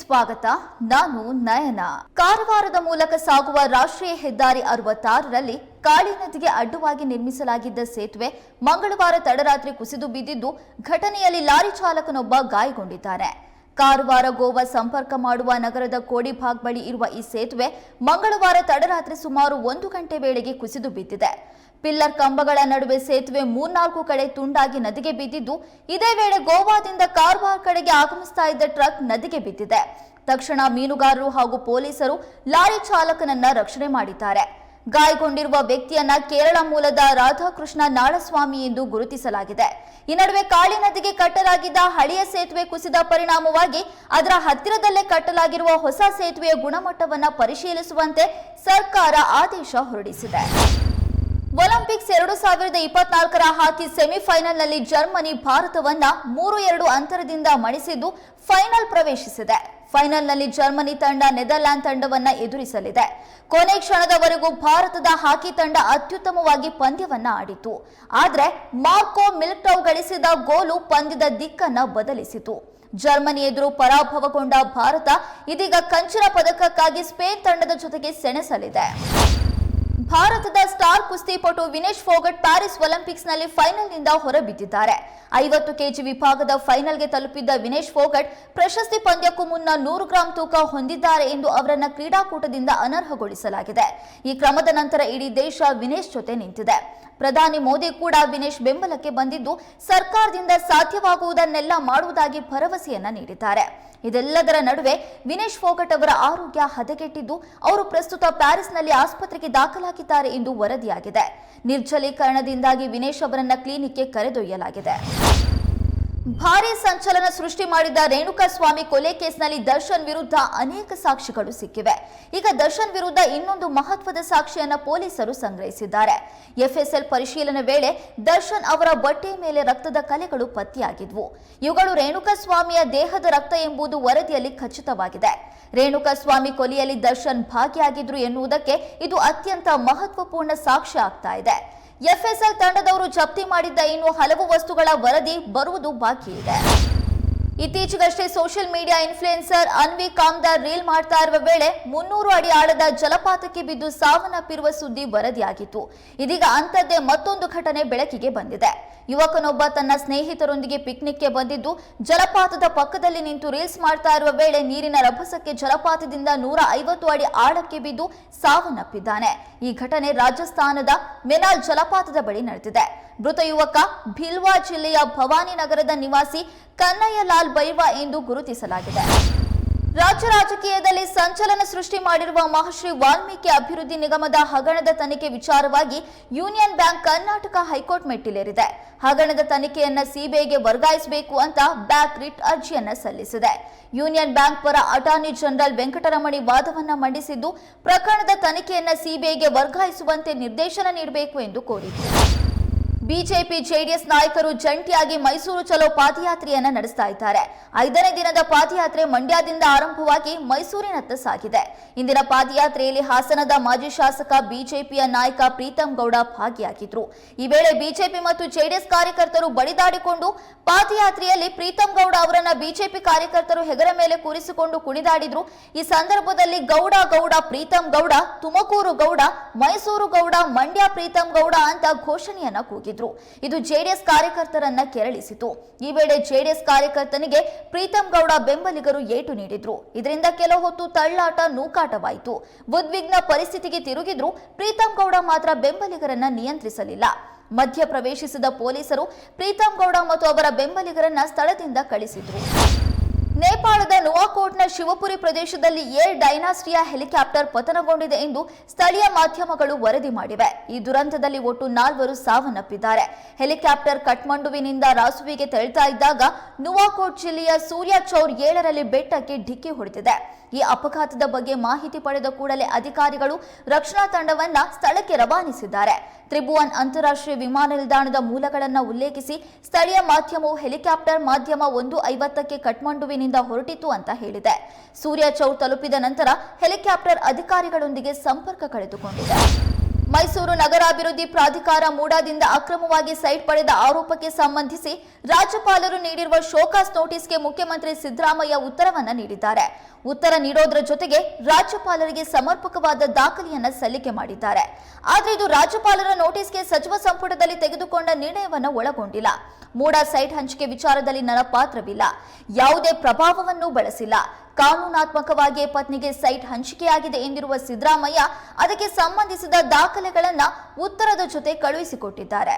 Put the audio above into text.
ಸ್ವಾಗತ, ನಾನು ನಯನ. ಕಾರವಾರದ ಮೂಲಕ ಸಾಗುವ ರಾಷ್ಟ್ರೀಯ ಹೆದ್ದಾರಿ ಅರವತ್ತಾರರಲ್ಲಿ ಕಾಳಿ ನದಿಗೆ ಅಡ್ಡವಾಗಿ ನಿರ್ಮಿಸಲಾಗಿದ್ದ ಸೇತುವೆ ಮಂಗಳವಾರ ತಡರಾತ್ರಿ ಕುಸಿದು ಬಿದ್ದಿದ್ದು, ಘಟನೆಯಲ್ಲಿ ಲಾರಿ ಚಾಲಕನೊಬ್ಬ ಗಾಯಗೊಂಡಿದ್ದಾನೆ ಕಾರವಾರ, ಗೋವಾ ಸಂಪರ್ಕ ಮಾಡುವ ನಗರದ ಕೋಡಿಭಾಗ್ ಬಳಿ ಇರುವ ಈ ಸೇತುವೆ ಮಂಗಳವಾರ ತಡರಾತ್ರಿ ಸುಮಾರು ಒಂದು ಗಂಟೆ ವೇಳೆಗೆ ಕುಸಿದು ಬಿದ್ದಿದೆ. ಪಿಲ್ಲರ್ ಕಂಬಗಳ ನಡುವೆ ಸೇತುವೆ ಮೂರ್ನಾಲ್ಕು ಕಡೆ ತುಂಡಾಗಿ ನದಿಗೆ ಬಿದ್ದಿದ್ದು, ಇದೇ ವೇಳೆ ಗೋವಾದಿಂದ ಕಾರವಾರ ಕಡೆಗೆ ಆಗಮಿಸ್ತಾ ಇದ್ದ ಟ್ರಕ್ ನದಿಗೆ ಬಿದ್ದಿದೆ. ತಕ್ಷಣ ಮೀನುಗಾರರು ಹಾಗೂ ಪೊಲೀಸರು ಲಾರಿ ಚಾಲಕನನ್ನ ರಕ್ಷಣೆ ಮಾಡಿದ್ದಾರೆ. ಗಾಯಗೊಂಡಿರುವ ವ್ಯಕ್ತಿಯನ್ನ ಕೇರಳ ಮೂಲದ ರಾಧಾಕೃಷ್ಣ ನಾಳಸ್ವಾಮಿ ಎಂದು ಗುರುತಿಸಲಾಗಿದೆ. ಈ ನಡುವೆ ಕಾಳಿ ನದಿಗೆ ಕಟ್ಟಲಾಗಿದ್ದ ಹಳೆಯ ಸೇತುವೆ ಕುಸಿದ ಪರಿಣಾಮವಾಗಿ ಅದರ ಹತ್ತಿರದಲ್ಲೇ ಕಟ್ಟಲಾಗಿರುವ ಹೊಸ ಸೇತುವೆಯ ಗುಣಮಟ್ಟವನ್ನು ಪರಿಶೀಲಿಸುವಂತೆ ಸರ್ಕಾರ ಆದೇಶ ಹೊರಡಿಸಿದೆ. ಒಲಿಂಪಿಕ್ಸ್ ಎರಡು ಸಾವಿರದ ಇಪ್ಪತ್ನಾಲ್ಕರ ಹಾಕಿ ಸೆಮಿಫೈನಲ್ನಲ್ಲಿ ಜರ್ಮನಿ ಭಾರತವನ್ನ ಮೂರು ಎರಡು ಅಂತರದಿಂದ ಮಣಿಸಿದ್ದು ಫೈನಲ್ ಪ್ರವೇಶಿಸಿದೆ. ಫೈನಲ್ನಲ್ಲಿ ಜರ್ಮನಿ ತಂಡ ನೆದರ್ಲ್ಯಾಂಡ್ ತಂಡವನ್ನ ಎದುರಿಸಲಿದೆ. ಕೊನೆ ಕ್ಷಣದವರೆಗೂ ಭಾರತದ ಹಾಕಿ ತಂಡ ಅತ್ಯುತ್ತಮವಾಗಿ ಪಂದ್ಯವನ್ನ ಆಡಿತು ಆದರೆ ಮಾರ್ಕೋ ಮಿಲ್ಟೌ ಗಳಿಸಿದ ಗೋಲು ಪಂದ್ಯದ ದಿಕ್ಕನ್ನ ಬದಲಿಸಿತು. ಜರ್ಮನಿ ಎದುರು ಪರಾಭವಗೊಂಡ ಭಾರತ ಇದೀಗ ಕಂಚಿನ ಪದಕಕ್ಕಾಗಿ ಸ್ಪೇನ್ ತಂಡದ ಜೊತೆಗೆ ಸೆಣಸಲಿದೆ. ಭಾರತದ ಸ್ಟಾರ್ ಕುಸ್ತಿಪಟು ವಿನೇಶ್ ಫೋಗಟ್ ಪ್ಯಾರಿಸ್ ಒಲಿಂಪಿಕ್ಸ್ನಲ್ಲಿ ಫೈನಲ್ನಿಂದ ಹೊರಬಿದ್ದಿದ್ದಾರೆ. ಐವತ್ತು ಕೆಜಿ ವಿಭಾಗದ ಫೈನಲ್ಗೆ ತಲುಪಿದ್ದ ವಿನೇಶ್ ಫೋಗಟ್ ಪ್ರಶಸ್ತಿ ಪಂದ್ಯಕ್ಕೂ ಮುನ್ನ ನೂರು ಗ್ರಾಂ ತೂಕ ಹೊಂದಿದ್ದಾರೆ ಎಂದು ಅವರನ್ನ ಕ್ರೀಡಾಕೂಟದಿಂದ ಅನರ್ಹಗೊಳಿಸಲಾಗಿದೆ. ಈ ಕ್ರಮದ ನಂತರ ಇಡೀ ದೇಶ ವಿನೇಶ್ ಜೊತೆ ನಿಂತಿದೆ. ಪ್ರಧಾನಿ ಮೋದಿ ಕೂಡ ವಿನೇಶ್ ಬೆಂಬಲಕ್ಕೆ ಬಂದಿದ್ದು ಸರ್ಕಾರದಿಂದ ಸಾಧ್ಯವಾಗುವುದನ್ನೆಲ್ಲ ಮಾಡುವುದಾಗಿ ಭರವಸೆಯನ್ನ ನೀಡಿದ್ದಾರೆ. ಇದೆಲ್ಲದರ ನಡುವೆ ವಿನೇಶ್ ಫೋಗಟ್ ಅವರ ಆರೋಗ್ಯ ಹದಗೆಟ್ಟಿದ್ದು ಅವರು ಪ್ರಸ್ತುತ ಪ್ಯಾರಿಸ್ನಲ್ಲಿ ಆಸ್ಪತ್ರೆಗೆ ದಾಖಲಾಗಿದ್ದಾರೆ ಎಂದು ವರದಿಯಾಗಿದೆ. ನಿರ್ಜಲೀಕರಣದಿಂದಾಗಿ ವಿನೇಶ್ ಅವರನ್ನ ಕ್ಲಿನಿಕ್ಗೆ ಕರೆದೊಯ್ಯಲಾಗಿದೆ. ಭಾರೀ ಸಂಚಲನ ಸೃಷ್ಟಿ ಮಾಡಿದ ರೇಣುಕಾಸ್ವಾಮಿ ಕೊಲೆ ಕೇಸ್ನಲ್ಲಿ ದರ್ಶನ್ ವಿರುದ್ಧ ಅನೇಕ ಸಾಕ್ಷಿಗಳು ಸಿಕ್ಕಿವೆ. ಈಗ ದರ್ಶನ್ ವಿರುದ್ಧ ಇನ್ನೊಂದು ಮಹತ್ವದ ಸಾಕ್ಷಿಯನ್ನ ಪೊಲೀಸರು ಸಂಗ್ರಹಿಸಿದ್ದಾರೆ. ಎಫ್ಎಸ್ಎಲ್ ಪರಿಶೀಲನೆ ವೇಳೆ ದರ್ಶನ್ ಅವರ ಬಟ್ಟೆ ಮೇಲೆ ರಕ್ತದ ಕಲೆಗಳು ಪತ್ತೆಯಾಗಿದ್ವು. ಇವುಗಳು ರೇಣುಕಾ ಸ್ವಾಮಿಯ ದೇಹದ ರಕ್ತ ಎಂಬುದು ವರದಿಯಲ್ಲಿ ಖಚಿತವಾಗಿದೆ. ರೇಣುಕಾಸ್ವಾಮಿ ಕೊಲೆಯಲ್ಲಿ ದರ್ಶನ್ ಭಾಗಿಯಾಗಿದ್ರು ಎನ್ನುವುದಕ್ಕೆ ಇದು ಅತ್ಯಂತ ಮಹತ್ವಪೂರ್ಣ ಸಾಕ್ಷ್ಯ ಆಗ್ತಾ ಇದೆ. ಎಫ್ಎಸ್ಎಲ್ ತಂಡದವರು ಜಪ್ತಿ ಮಾಡಿದ್ದ ಇನ್ನು ಹಲವು ವಸ್ತುಗಳ ವರದಿ ಬರುವುದು ಬಾಕಿ ಇದೆ ಇತ್ತೀಚೆಗಷ್ಟೇ social media influencer Anvi Kamdar reel ಮಾಡ್ತಾ ಇರುವ ವೇಳೆ ಮುನ್ನೂರು ಅಡಿ ಆಳದ ಜಲಪಾತಕ್ಕೆ ಬಿದ್ದು ಸಾವನ್ನಪ್ಪಿರುವ ಸುದ್ದಿ ವರದಿಯಾಗಿತ್ತು. ಇದೀಗ ಅಂಥದ್ದೇ ಮತ್ತೊಂದು ಘಟನೆ ಬೆಳಕಿಗೆ ಬಂದಿದೆ. ಯುವಕನೊಬ್ಬ ತನ್ನ ಸ್ನೇಹಿತರೊಂದಿಗೆ ಪಿಕ್ನಿಕ್ಗೆ ಬಂದಿದ್ದು, ಜಲಪಾತದ ಪಕ್ಕದಲ್ಲಿ ನಿಂತು ರೀಲ್ಸ್ ಮಾಡ್ತಾ ಇರುವ ವೇಳೆ ನೀರಿನ ರಭಸಕ್ಕೆ ಜಲಪಾತದಿಂದ ನೂರ ಐವತ್ತು ಅಡಿ ಆಳಕ್ಕೆ ಬಿದ್ದು ಸಾವನ್ನಪ್ಪಿದ್ದಾನೆ. ಈ ಘಟನೆ ರಾಜಸ್ಥಾನದ ಮೆನಾಲ್ ಜಲಪಾತದ ಬಳಿ ನಡೆದಿದೆ. ಮೃತ ಯುವಕ ಭಿಲ್ವಾ ಜಿಲ್ಲೆಯ ಭವಾನಿ ನಗರದ ನಿವಾಸಿ ಕನ್ನಯ್ಯಲಾಲ್ ಬೈವಾ ಎಂದು ಗುರುತಿಸಲಾಗಿದೆ. ರಾಜ್ಯ ರಾಜಕೀಯದಲ್ಲಿ ಸಂಚಲನ ಸೃಷ್ಟಿ ಮಾಡಿರುವ ಮಹರ್ಷಿ ವಾಲ್ಮೀಕಿ ಅಭಿವೃದ್ಧಿ ನಿಗಮದ ಹಗರಣದ ತನಿಖೆ ವಿಚಾರವಾಗಿ Union Bank Karnataka high court ಮೆಟ್ಟಿಲೇರಿದೆ. ಹಗರಣದ ತನಿಖೆಯನ್ನ ಸಿಬಿಐಗೆ ವರ್ಗಾಯಿಸಬೇಕು ಅಂತ ಬ್ಯಾಕ್ ರಿಟ್ ಅರ್ಜಿಯನ್ನ ಸಲ್ಲಿಸಿದೆ. ಯೂನಿಯನ್ ಬ್ಯಾಂಕ್ ಪರ ಅಟಾರ್ನಿ ಜನರಲ್ ವೆಂಕಟರಮಣಿ ವಾದವನ್ನ ಮಂಡಿಸಿದ್ದು, ಪ್ರಕರಣದ ತನಿಖೆಯನ್ನ ಸಿಬಿಐಗೆ ವರ್ಗಾಯಿಸುವಂತೆ ನಿರ್ದೇಶನ ನೀಡಬೇಕು ಎಂದು ಕೋರಿತು ಬಿಜೆಪಿ ಜೆಡಿಎಸ್ ನಾಯಕರು ಜಂಟಿಯಾಗಿ ಮೈಸೂರು ಚಲೋ ಪಾದಯಾತ್ರೆಯನ್ನ ನಡೆಸ್ತಾ ಇದ್ದಾರೆ. ಐದನೇ ದಿನದ ಪಾದಯಾತ್ರೆ ಮಂಡ್ಯದಿಂದ ಆರಂಭವಾಗಿ ಮೈಸೂರಿನತ್ತ ಸಾಗಿದೆ. ಇಂದಿನ ಪಾದಯಾತ್ರೆಯಲ್ಲಿ ಹಾಸನದ ಮಾಜಿ ಶಾಸಕ ಬಿಜೆಪಿಯ ನಾಯಕ ಪ್ರೀತಂ ಗೌಡ ಭಾಗಿಯಾಗಿದ್ರು. ಈ ವೇಳೆ ಬಿಜೆಪಿ ಮತ್ತು ಜೆಡಿಎಸ್ ಕಾರ್ಯಕರ್ತರು ಬಡಿದಾಡಿಕೊಂಡು ಪಾದಯಾತ್ರೆಯಲ್ಲಿ ಪ್ರೀತಂ ಗೌಡ ಅವರನ್ನ ಬಿಜೆಪಿ ಕಾರ್ಯಕರ್ತರು ಹೆಗರ ಮೇಲೆ ಕೂರಿಸಿಕೊಂಡು ಕುಣಿದಾಡಿದ್ರು. ಈ ಸಂದರ್ಭದಲ್ಲಿ ಗೌಡ ಗೌಡ, ಪ್ರೀತಂ ಗೌಡ, ತುಮಕೂರು ಗೌಡ, ಮೈಸೂರು ಗೌಡ, ಮಂಡ್ಯ ಪ್ರೀತಂ ಗೌಡ ಅಂತ ಘೋಷಣೆಯನ್ನ ಕೂಗಿದ್ರು. ಇದು ಜೆಡಿಎಸ್ ಕಾರ್ಯಕರ್ತರನ್ನ ಕೆರಳಿಸಿತು. ಈ ವೇಳೆ ಜೆಡಿಎಸ್ ಕಾರ್ಯಕರ್ತನಿಗೆ ಪ್ರೀತಂ ಗೌಡ ಬೆಂಬಲಿಗರು ಏಟು ನೀಡಿದ್ರು. ಇದರಿಂದ ಕೆಲ ಹೊತ್ತು ತಳ್ಳಾಟ ನೂಕಾಟವಾಯಿತು. ಉದ್ವಿಗ್ನ ಪರಿಸ್ಥಿತಿಗೆ ತಿರುಗಿದ್ರು ಪ್ರೀತಂ ಗೌಡ ಮಾತ್ರ ಬೆಂಬಲಿಗರನ್ನ ನಿಯಂತ್ರಿಸಲಿಲ್ಲ. ಮಧ್ಯ ಪ್ರವೇಶಿಸಿದ ಪೊಲೀಸರು ಪ್ರೀತಂ ಗೌಡ ಮತ್ತು ಅವರ ಬೆಂಬಲಿಗರನ್ನ ಸ್ಥಳದಿಂದ ಕಳಿಸಿದ್ರು. ನೇಪಾಳದ ನುವಾಕೋಟ್ನ ಶಿವಪುರಿ ಪ್ರದೇಶದಲ್ಲಿ ಏರ್ ಡೈನಾಸ್ಟಿಯಾ ಹೆಲಿಕಾಪ್ಟರ್ ಪತನಗೊಂಡಿದೆ ಎಂದು ಸ್ಥಳೀಯ ಮಾಧ್ಯಮಗಳು ವರದಿ ಮಾಡಿವೆ. ಈ ದುರಂತದಲ್ಲಿ ಒಟ್ಟು ನಾಲ್ವರು ಸಾವನ್ನಪ್ಪಿದ್ದಾರೆ. ಹೆಲಿಕಾಪ್ಟರ್ ಕಠ್ಮಂಡುವಿನಿಂದ ರಾಸುವಿಗೆ ತೆರಳ್ತಾ ಇದ್ದಾಗ ನುವಾಕೋಟ್ ಜಿಲ್ಲೆಯ ಸೂರ್ಯ ಚೌರ್ ಏಳರಲ್ಲಿ ಬೆಟ್ಟಕ್ಕೆ ಡಿಕ್ಕಿ ಹೊಡೆದಿದೆ. ಈ ಅಪಘಾತದ ಬಗ್ಗೆ ಮಾಹಿತಿ ಪಡೆದ ಕೂಡಲೇ ಅಧಿಕಾರಿಗಳು ರಕ್ಷಣಾ ತಂಡವನ್ನ ಸ್ಥಳಕ್ಕೆ ರವಾನಿಸಿದ್ದಾರೆ. ತ್ರಿಭುವನ್ ಅಂತಾರಾಷ್ಟ್ರೀಯ ವಿಮಾನ ನಿಲ್ದಾಣದ ಮೂಲಗಳನ್ನು ಉಲ್ಲೇಖಿಸಿ ಸ್ಥಳೀಯ ಮಾಧ್ಯಮವು ಹೆಲಿಕಾಪ್ಟರ್ ಮಾಧ್ಯಮ ಒಂದು ಐವತ್ತಕ್ಕೆ ಕಠ್ಮಂಡುವಿನಿಂದ ಹೊರಟಿತು ಅಂತ ಹೇಳಿದೆ. ಸೂರ್ಯ ಚೌರ್ ತಲುಪಿದ ನಂತರ ಹೆಲಿಕಾಪ್ಟರ್ ಅಧಿಕಾರಿಗಳೊಂದಿಗೆ ಸಂಪರ್ಕ ಕಳೆದುಕೊಂಡಿದೆ. ಮೈಸೂರು ನಗರಾಭಿವೃದ್ಧಿ ಪ್ರಾಧಿಕಾರ ಮೂಡಾದಿಂದ ಅಕ್ರಮವಾಗಿ ಸೈಟ್ ಪಡೆದ ಆರೋಪಕ್ಕೆ ಸಂಬಂಧಿಸಿ ರಾಜ್ಯಪಾಲರು ನೀಡಿರುವ ಶೋಕಾಸ್ ನೋಟಿಸ್ಗೆ ಮುಖ್ಯಮಂತ್ರಿ ಸಿದ್ದರಾಮಯ್ಯ ಉತ್ತರವನ್ನು ನೀಡಿದ್ದಾರೆ. ಉತ್ತರ ನೀಡೋದ್ರ ಜೊತೆಗೆ ರಾಜ್ಯಪಾಲರಿಗೆ ಸಮರ್ಪಕವಾದ ದಾಖಲೆಯನ್ನ ಸಲ್ಲಿಕೆ ಮಾಡಿದ್ದಾರೆ. ಆದರೆ ಇದು ರಾಜ್ಯಪಾಲರ ನೋಟಿಸ್ಗೆ ಸಚಿವ ಸಂಪುಟದಲ್ಲಿ ತೆಗೆದುಕೊಂಡ ನಿರ್ಣಯವನ್ನು ಒಳಗೊಂಡಿಲ್ಲ. ಮೂಡಾ ಸೈಟ್ ಹಂಚಿಕೆ ವಿಚಾರದಲ್ಲಿ ನನ್ನ ಪಾತ್ರವಿಲ್ಲ ಯಾವುದೇ ಪ್ರಭಾವವನ್ನು ಬಳಸಿಲ್ಲ. ಕಾನೂನಾತ್ಮಕವಾಗಿ ಪತ್ನಿಗೆ ಸೈಟ್ ಹಂಚಿಕೆಯಾಗಿದೆ ಎಂದಿರುವ ಸಿದ್ದರಾಮಯ್ಯ ಅದಕ್ಕೆ ಸಂಬಂಧಿಸಿದ ದಾಖಲೆಗಳನ್ನು ಉತ್ತರದ ಜೊತೆ ಕಳುಹಿಸಿಕೊಟ್ಟಿದ್ದಾರೆ.